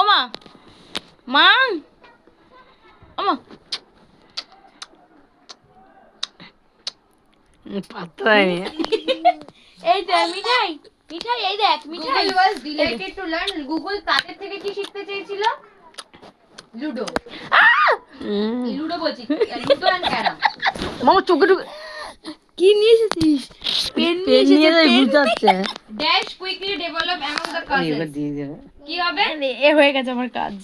ওমা মা। ওমা। পাত্তা হয়নি এই দেখ মিঠাই মিঠাই এই দেখ মিঠাই। Google was delighted to learn Google তাদের থেকে কি শিখতে চেয়েছিল? লুডো। লুডো বলছি লুডো অ্যান্ড ক্যারাম মামা চোখে কি নিয়ে এসেছিস? পেন নিয়ে পেন নিয়ে যাই বুঝাচ্ছে। Dash quickly develop among the এবার দিয়ে দেবে। কি হবে? এ হয়ে গেছে আমার কাজ।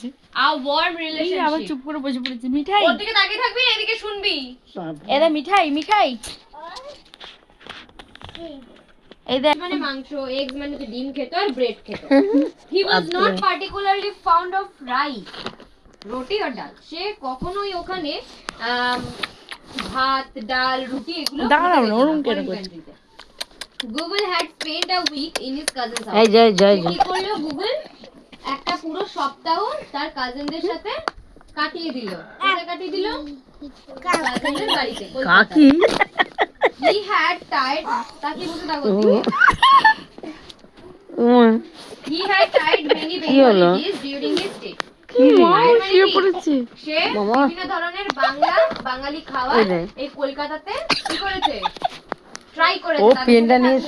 আ ওয়ার্ম এই আবার চুপ করে বসে পড়েছি। মিঠাই। ওর দিকে তাকিয়ে থাকবি এদিকে শুনবি। মিঠাই মিঠাই। এই দেখ। মানে মাংস এগস মানে হচ্ছে ডিম খেত আর ব্রেড খেত। He was not particularly found of rice রুটি আর ডাল। সে কখনোই ওখানে ভাত ডাল রুটি এগুলো দাঁড়াও না, ওরম কেন Google had spend a week in his cousins এই জয় জয় কি করল গুগল একটা পুরো সপ্তাহ তার কাজিনদের সাথে কাটিয়ে দিল। কোথায় কাটিয়ে দিল? কাজিনদের বাড়িতে কাকি? হি হ্যাড টাইড তাকে he had Tide many? Bengalis during his stay? শুয়ে পড়েছে? সে বিভিন্ন ধরনের বাংলা বাঙালি খাওয়া এই কলকাতাতে কি করেছে? ট্রাই করেছে ও পেনটা নিয়ে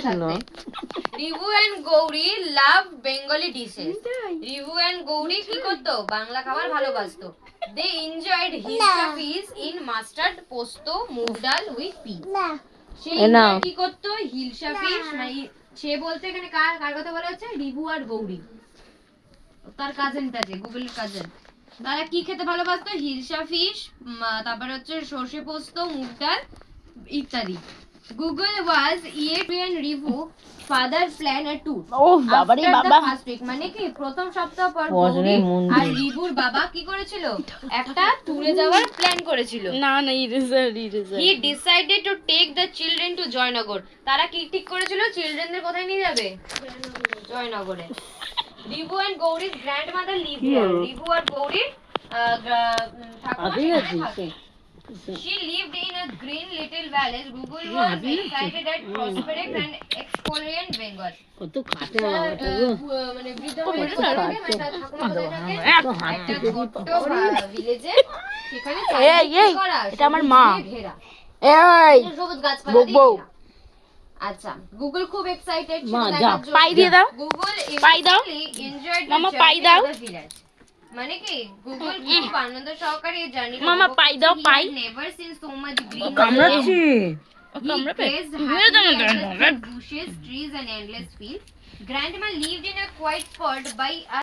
Rivu and Gouri love Bengali dishes Rivu and Gouri কি করতো? বাংলা খাবার ভালোবাসতো। They enjoyed hilsa fish in mustard posto moong dal with say enjoy কি করতো? হিলসা ফিশ মানে সে বলতে এখানে কার কার কথা বলা হচ্ছে? রিভু আর গৌরী। তার কাজিনটা যে গুগলের কাজিন তারা কি খেতে ভালোবাসতো? হিলসা ফিশ তারপরে হচ্ছে সর্ষে পোস্ত মুগ ডাল ইত্যাদি। Google was yet and Rivu father plan a tour ও বাবারে বাবা। ফার্স্ট উইক মানে কি প্রথম সপ্তাহ পর মন আর। রিভুর বাবা কি করেছিল? একটা ট্যুরে যাওয়ার প্ল্যান করেছিল। না না eraser eraser he decided to take the children to Joynagar তারা কি ঠিক করেছিল? চিলড্রেনদের কোথায় নিয়ে যাবে? জয়নগরে রিভু এন্ড গৌরীর গ্র্যান্ড মাদার লিভ রিভু আর গৌরীর ঠাকুমা আগে সেখানে আছে থাকে। She lived in a green little village. Google was excited at prosperous and exfoliant Bengal. কত খাটে তার, বাবা আহ, বু- মানে বৃদ্ধ মহিলা থাকে, মানে তার ঠাকুমা কোথায় থাকে? একটা ছোট্ট ভিলেজে সেখানে এই, চারিদিক এই, কি করা? এটা আমার সবুজ মা। দিয়ে ঘেরা। এই সবুজ গাছপালা বউ, দিয়ে বউ। ঘেরা। আচ্ছা গুগল খুব এক্সাইটেড মা, যা, পাই দিয়ে দাও। গুগল পাই দাও। এনজয়েড মামা, পাই দাও। মানে কি গুগল খুব আনন্দ সহকারে জার্নি মামা, পাই দাও, পাই। Never seen so much green কামড়াচ্ছি কামড়াবে? He gazed মেরে happily দাও না, at the bushes, trees and endless fields. Grandma lived in a quiet spot by a